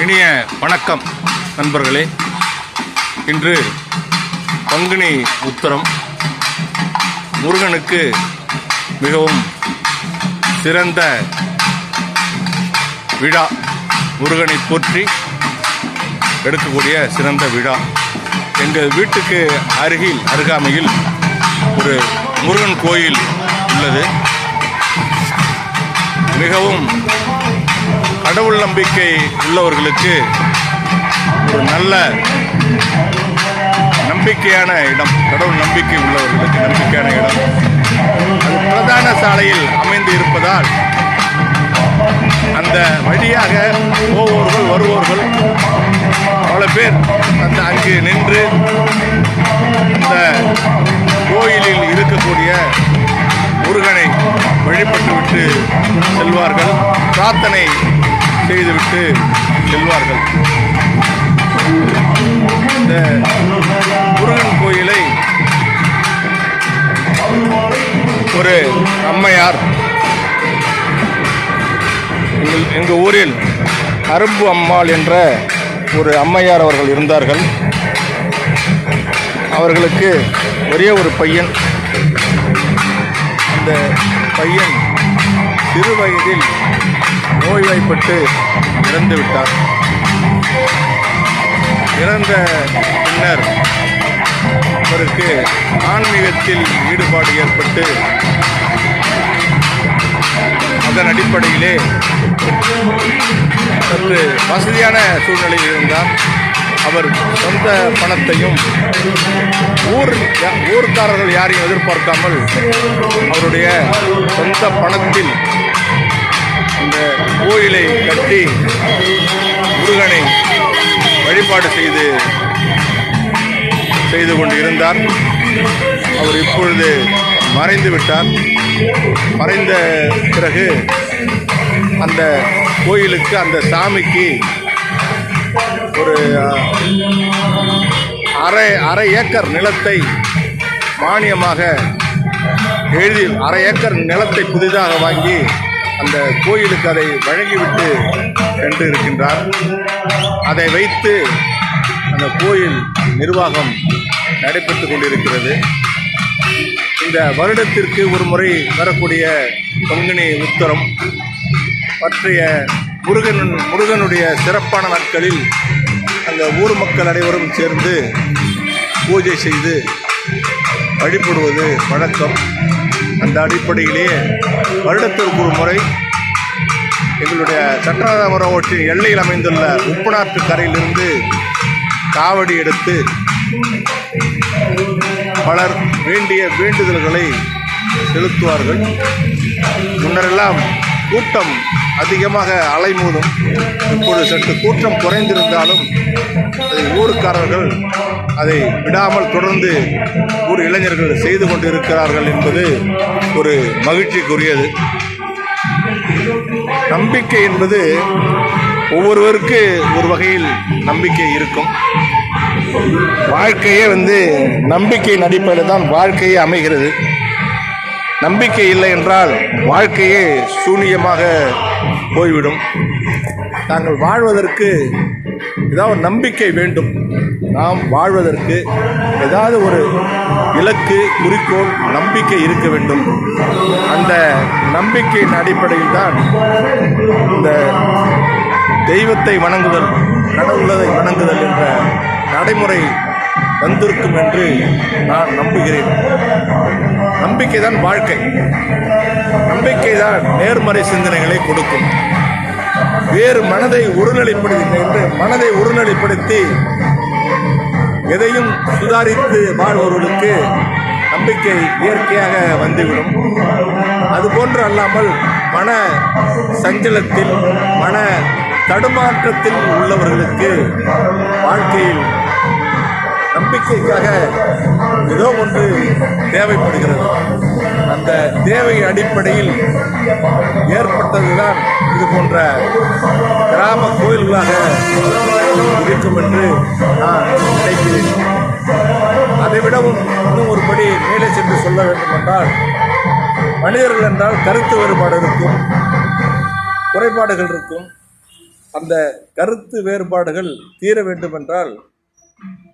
இனிய வணக்கம் நண்பர்களே. இன்று பங்குனி உத்தரம். முருகனுக்கு மிகவும் சிறந்த விழா. முருகனை போற்றி எடுக்கக்கூடிய சிறந்த விழா. எங்கள் வீட்டுக்கு அருகில் அருகாமையில் ஒரு முருகன் கோயில் உள்ளது. மிகவும் கடவுள் நம்பிக்கை உள்ளவர்களுக்கு ஒரு நல்ல நம்பிக்கையான இடம். கடவுள் நம்பிக்கை உள்ளவர்களுக்கு நம்பிக்கையான இடம். அது பிரதான சாலையில் அமைந்து இருப்பதால் அந்த வழியாக போவோர்கள் வருவோர்கள் பல பேர் அந்த அங்கு நின்று அந்த கோயிலில் இருக்கக்கூடிய முருகனை வழிபட்டுவிட்டு செல்வார்கள். பிரார்த்தனை செய்துவிட்டு செல்வார்கள். இந்த முருகன் கோயிலை ஒரு அம்மையார் எங்கள் எங்கள் ஊரில் அரும்பு அம்மாள் என்ற ஒரு அம்மையார் அவர்கள் இருந்தார்கள். அவர்களுக்கு ஒரே ஒரு பையன். அந்த பையன் சிறு வயதில் நோய்வாய்ப்பட்டு இறந்து விட்டார். இறந்த பின்னர் அவருக்கு ஆன்மீகத்தில் ஈடுபாடு ஏற்பட்டு அதன் அடிப்படையிலே சற்று வசதியான சூழ்நிலையில் இருந்தார். அவர் சொந்த பணத்தையும் ஊர் ஊர்க்காரர்கள் யாரையும் எதிர்பார்க்காமல் அவருடைய சொந்த பணத்தில் இந்த கோயிலை கட்டி முருகனை வழிபாடு செய்து செய்து கொண்டு இருந்தார் அவர் இப்பொழுது மறைந்து விட்டார். மறைந்த பிறகு அந்த கோயிலுக்கு அந்த சாமிக்கு ஒரு அரை அரை ஏக்கர் நிலத்தை மானியமாக எழுதி அரை ஏக்கர் நிலத்தை புதிதாக வாங்கி அந்த கோயிலுக்கு அதை வழங்கிவிட்டு சென்று இருக்கின்றார். அதை வைத்து அந்த கோயில் நிர்வாகம் நடைபெற்று கொண்டிருக்கிறது. இந்த வருடத்திற்கு ஒரு முறை வரக்கூடிய பங்குனி உத்தரம் பற்றிய முருகன் முருகனுடைய சிறப்பான நாட்களில் அந்த ஊர் மக்கள் அனைவரும் சேர்ந்து பூஜை செய்து வழிபடுவது வழக்கம். அந்த அடிப்படையிலேயே வருடத்திற்கு ஒரு முறை எங்களுடைய சட்டநாதபுரம் ஓட்டின் எல்லையில் அமைந்துள்ள உப்பநாட்டு கரையிலிருந்து காவடி எடுத்து பலர் வேண்டிய வேண்டுதல்களை செலுத்துவார்கள். முன்னரெல்லாம் கூட்டம் அதிகமாக அலைமோதும். இப்பொழுது சற்று கூட்டம் குறைந்திருந்தாலும் அதை ஊருக்காரர்கள் அதை விடாமல் தொடர்ந்து ஒரு இளைஞர்கள் செய்து கொண்டிருக்கிறார்கள் என்பது ஒரு மகிழ்ச்சிக்குரியது. நம்பிக்கை என்பது ஒவ்வொருவருக்கு ஒரு வகையில் நம்பிக்கை இருக்கும். வாழ்க்கையே வந்து நம்பிக்கையின் அடிப்படையில் தான் வாழ்க்கையே அமைகிறது. நம்பிக்கை இல்லை என்றால் வாழ்க்கையே சூனியமாக போய்விடும். நாங்கள் வாழ்வதற்கு ஏதாவது ஒரு நம்பிக்கை வேண்டும். நாம் வாழ்வதற்கு ஏதாவது ஒரு இலக்கு குறிக்கோள் நம்பிக்கை இருக்க வேண்டும். அந்த நம்பிக்கையின் அடிப்படையில் தான் இந்த தெய்வத்தை வணங்குதல் கடவுளதை வணங்குதல் என்ற நடைமுறை வந்திருக்கும் என்று நான் நம்புகிறேன். நம்பிக்கை தான் வாழ்க்கை. நம்பிக்கை தான் நேர்மறை சிந்தனைகளை கொடுக்கும். வேறு மனதை ஒருநிலைப்படுத்தி என்று மனதை ஒருநிலைப்படுத்தி எதையும் சுதாரித்து வாழ்பவர்களுக்கு நம்பிக்கை இயற்கையாக வந்துவிடும். அதுபோன்று அல்லாமல் மன சஞ்சலத்தில் மன தடுமாற்றத்தில் உள்ளவர்களுக்கு வாழ்க்கையில் நம்பிக்கைக்காக ஏதோ ஒன்று தேவைப்படுகிறது. அந்த தேவை அடிப்படையில் ஏற்பட்டதுதான் இது போன்ற கிராம கோயில்களாக இருக்கும் என்று நான் நினைக்கிறேன். அதை விடவும் இன்னும் ஒரு படி மேலே சென்று சொல்ல வேண்டும் என்றால் மனிதர்கள் என்றால் கருத்து வேறுபாடு இருக்கும் குறைபாடுகள் இருக்கும். அந்த கருத்து வேறுபாடுகள் தீர வேண்டுமென்றால்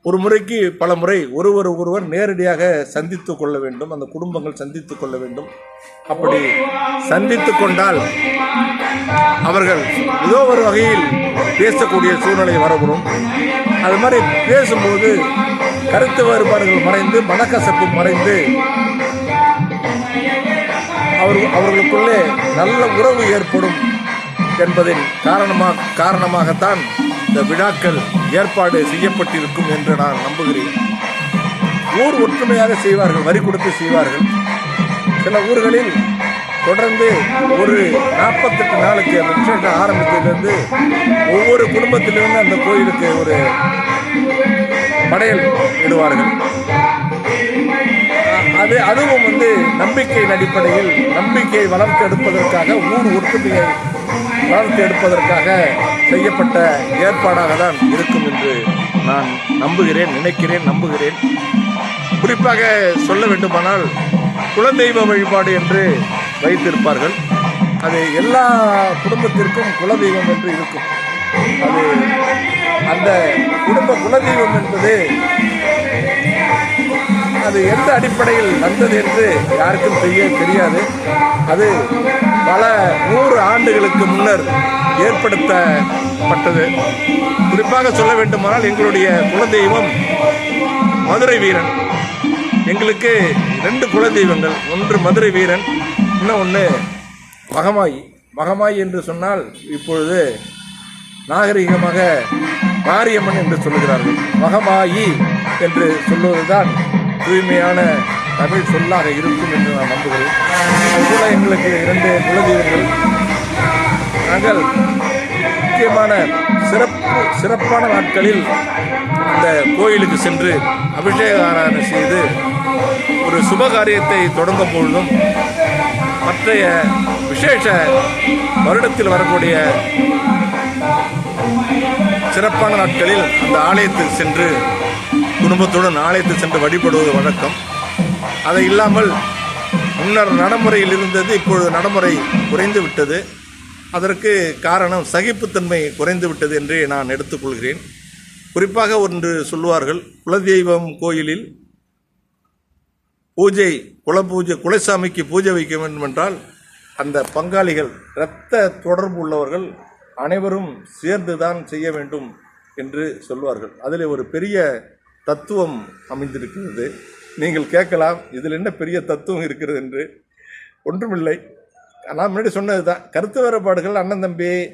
ஒரு முறைக்கு பல முறை ஒருவர் ஒருவர் நேரடியாக சந்தித்து கொள்ள வேண்டும். அந்த குடும்பங்கள் சந்தித்து கொள்ள வேண்டும். அப்படி சந்தித்து கொண்டால் அவர்கள் ஏதோ ஒரு வகையில் பேசக்கூடிய சூழ்நிலை வரப்படும் அது மாதிரி பேசும்போது கருத்து வேறுபாடுகள் மறைந்து மனக்கசப்பு மறைந்து அவர் அவர்களுக்குள்ளே நல்ல உறவு ஏற்படும் என்பதின் காரணமாக காரணமாகத்தான் இந்த விழாக்கள் ஏற்பாடு செய்யப்பட்டிருக்கும் என்று நான் நம்புகிறேன். ஊர் ஒற்றுமையாக செய்வார்கள் வரி கொடுத்து செய்வார்கள். சில ஊர்களில் தொடர்ந்து ஒரு நாற்பத்தெட்டு நாளைக்கு அந்த விசேஷம் ஆரம்பித்ததுலேருந்து ஒவ்வொரு குடும்பத்திலிருந்து அந்த கோயிலுக்கு ஒரு படையல் இடுவார்கள். அது அதுவும் வந்து நம்பிக்கையின் அடிப்படையில் நம்பிக்கையை வளர்த்தெடுப்பதற்காக ஊர் ஒற்றுமையை வளர்த்து எடுப்பதற்காக செய்யப்பட்ட ஏற்பாடாக தான் இருக்கும் என்று நான் நம்புகிறேன் நினைக்கிறேன் நம்புகிறேன். குறிப்பாக சொல்ல வேண்டுமானால் குலதெய்வ வழிபாடு என்று வைத்திருப்பார்கள். அது எல்லா குடும்பத்திற்கும் குலதெய்வம் என்று இருக்கும். அது அந்த குடும்ப குலதெய்வம் என்பது அது எந்த அடிப்படையில் வந்தது என்று யாருக்கும் தெரிய தெரியாது. அது பல நூறு ஆண்டுகளுக்கு முன்னர் ஏற்படுத்தப்பட்டது. குறிப்பாக சொல்ல வேண்டுமானால் எங்களுடைய குலதெய்வம் மதுரை வீரன். எங்களுக்கு ரெண்டு குலதெய்வங்கள் ஒன்று மதுரை வீரன் இன்னும் ஒன்று மகமாயி. மகமாயி என்று சொன்னால் இப்பொழுது நாகரிகமாக மாரியம்மன் என்று சொல்லுகிறார்கள். மகமாயி என்று சொல்லுவதுதான் தூய்மையான தமிழ் சொல்லாக இருக்கும் என்று நான் நம்புகிறேன். கூட எங்களுக்கு இரண்டு குலதெய்வங்கள். நாங்கள் முக்கியமான சிறப்பு சிறப்பான நாட்களில் அந்த கோயிலுக்கு சென்று அபிஷேக ஆராதனை செய்து ஒரு சுபகாரியத்தை தொடங்கும் பொழுதும் மற்றைய விசேஷ வருடத்தில் வரக்கூடிய சிறப்பான நாட்களில் அந்த ஆலயத்துக்கு சென்று குடும்பத்துடன் ஆலயத்தில் சென்று வழிபடுவது வழக்கம். அதை இல்லாமல் முன்னர் நடைமுறையில் இருந்தது இப்பொழுது நடைமுறை குறைந்து விட்டது. அதற்கு காரணம் சகிப்புத்தன்மை குறைந்து விட்டது என்றே நான் எடுத்துக்கொள்கிறேன். குறிப்பாக ஒன்று சொல்லுவார்கள் குலதெய்வம் கோயிலில் பூஜை குல பூஜை குலசாமிக்கு பூஜை வைக்க வேண்டும் என்றால் அந்த பங்காளிகள் இரத்த தொடர்பு உள்ளவர்கள் அனைவரும் சேர்ந்து தான் செய்ய வேண்டும் என்று சொல்வார்கள். அதில் ஒரு பெரிய தத்துவம் அமைந்திருக்கிறது. நீங்கள் கேட்கலாம் இதில் என்ன பெரிய தத்துவம் இருக்கிறது என்று. ஒன்றுமில்லை. நான் முன்னாடி சொன்னது தான் கருத்து வேறுபாடுகள் அண்ணன் தம்பி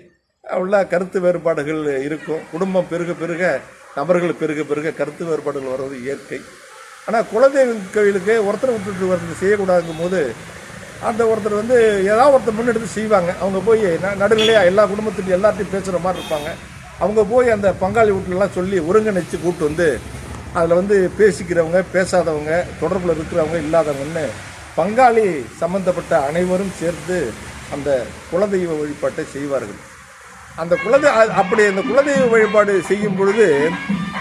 உள்ள கருத்து வேறுபாடுகள் இருக்கும். குடும்பம் பெருக பெருக நபர்கள் பெருக பெருக கருத்து வேறுபாடுகள் வருவது இயற்கை. ஆனால் குலதெய்வ கோயிலுக்கு ஒருத்தர் விட்டுட்டு வந்து செய்யக்கூடாதுங்கும் போது அந்த ஒருத்தர் வந்து ஏதாவது ஒருத்தர் முன்னெடுத்து செய்வாங்க. அவங்க போய் ந- நடுநிலையாக எல்லா குடும்பத்துக்கு எல்லாத்தையும் பேசுகிற மாதிரி இருப்பாங்க. அவங்க போய் அந்த பங்காளி வீட்டிலலாம் சொல்லி ஒருங்கிணைச்சு கூப்பிட்டு வந்து அதில் வந்து பேசிக்கிறவங்க பேசாதவங்க தொடர்பில் இருக்கிறவங்க இல்லாதவங்கன்னு பங்காளி சம்பந்தப்பட்ட அனைவரும் சேர்ந்து அந்த குலதெய்வ வழிபாட்டை செய்வார்கள். அந்த குலதெ அப்படி அந்த குலதெய்வ வழிபாடு செய்யும் பொழுது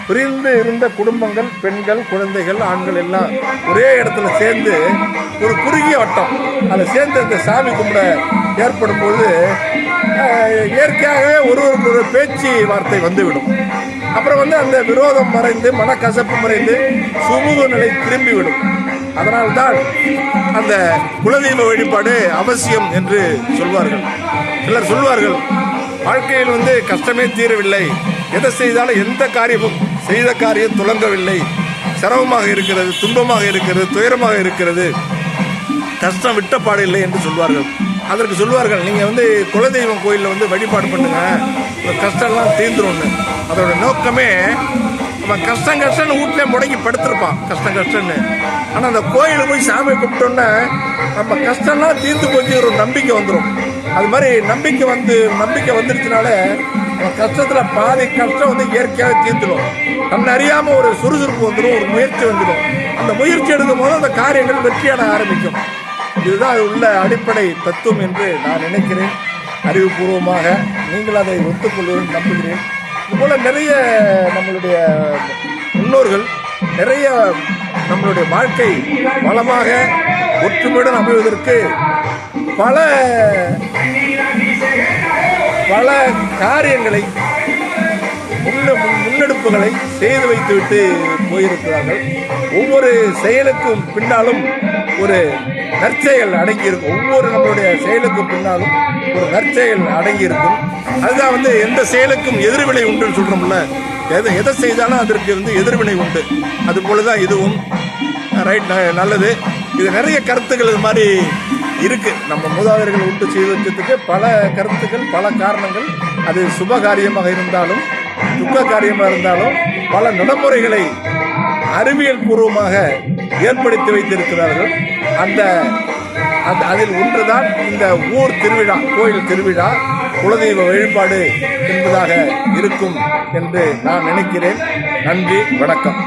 பிரிந்து இருந்த குடும்பங்கள் பெண்கள் குழந்தைகள் ஆண்கள் எல்லாம் ஒரே இடத்துல சேர்ந்து ஒரு குறுகிய வட்டம். அதில் சேர்ந்து அந்த சாமி கும்பிட ஏற்படும் போது இயற்கையாகவே ஒருவருக்கு ஒரு பேச்சு வார்த்தை வந்துவிடும். அப்புறம் வந்து அந்த விரோதம் மறைந்து மனக்கசப்பு மறைந்து சுமூக நிலை திரும்பிவிடும். அதனால்தான் அந்த குலதெய்வ வழிபாடு அவசியம் என்று சொல்வார்கள். சிலர் சொல்வார்கள் வாழ்க்கையில் வந்து கஷ்டமே தீரவில்லை. எதை செய்தாலும் எந்த காரியமும் செய்த காரியம் துலங்கவில்லை. சிரமமாக இருக்கிறது துன்பமாக இருக்கிறது துயரமாக இருக்கிறது. கஷ்டம் விட்ட பாடு இல்லை என்று சொல்வார்கள். அதற்கு சொல்வார்கள் நீங்கள் வந்து குலதெய்வம் கோயிலில் வந்து வழிபாடு பண்ணுங்கள் கஷ்டம்லாம் தீர்ந்துரும்னு. அதோட நோக்கமே அவன் கஷ்டம் கஷ்டம்னு வீட்டிலே முடங்கி படுத்திருப்பான் கஷ்டம் கஷ்டம்னு. ஆனால் அந்த கோயிலில் போய் சாமி கும்பிட்டோன்னே நம்ம கஷ்டம்லாம் தீர்ந்து போச்சுங்கிற ஒரு நம்பிக்கை வந்துடும் அது மாதிரி நம்பிக்கை வந்து நம்பிக்கை வந்துருச்சுனால அவன் கஷ்டத்தில் பாதி கஷ்டம் வந்து இயற்கையாக தீர்ந்துடும் தன்னை அறியாமல் ஒரு சுறுசுறுப்பு வந்துடும் ஒரு முயற்சி வந்துடும் அந்த முயற்சி எடுக்கும் போது அந்த காரியங்கள் வெற்றியான ஆரம்பிக்கும். இதுதான் உள்ள அடிப்படை தத்துவம் என்று நான் நினைக்கிறேன். அறிவுபூர்வமாக நீங்கள் அதை ஒத்துக்கொள்வதும் நம்புகிறேன். இதுபோல் நிறைய நம்மளுடைய முன்னோர்கள் நிறைய நம்மளுடைய வாழ்க்கை வளமாக ஒற்றுமையுடன் அமைவதற்கு பல பல காரியங்களை முன்ன- முன்னெடுப்புகளை செய்து வைத்துவிட்டு போயிருக்கிறார்கள். ஒவ்வொரு செயலுக்கும் பின்னாலும் ஒரு நற்செயல் அடங்கியிருக்கும். ஒவ்வொரு நம்மளுடைய செயலுக்கும் பின்னாலும் ஒரு நற்செயல் அடங்கியிருக்கும். அதுதான் வந்து எந்த செயலுக்கும் எதிர்வினை உண்டுன்னு சொல்றோம்ல. எதை எதை செய்தாலும் அதற்கு வந்து எதிர்வினை உண்டு. அது போல தான் இதுவும் ரைட் நல்லது. இது நிறைய கருத்துக்கள் இது மாதிரி இருக்குது நம்ம மூதாதையர்கள் உண்டு செய்து பல கருத்துக்கள் பல காரணங்கள். அது சுபகாரியமாக இருந்தாலும் துக்க காரியமாக இருந்தாலும் பல நடைமுறைகளை அறிவியல் பூர்வமாக ஏற்படுத்தி வைத்திருக்கிறார்கள். அந்த அந்த அதில் ஒன்றுதான் இந்த ஊர் திருவிழா கோயில் திருவிழா குலதெய்வ வழிபாடு என்பதாக இருக்கும் என்று நான் நினைக்கிறேன். நன்றி வணக்கம்.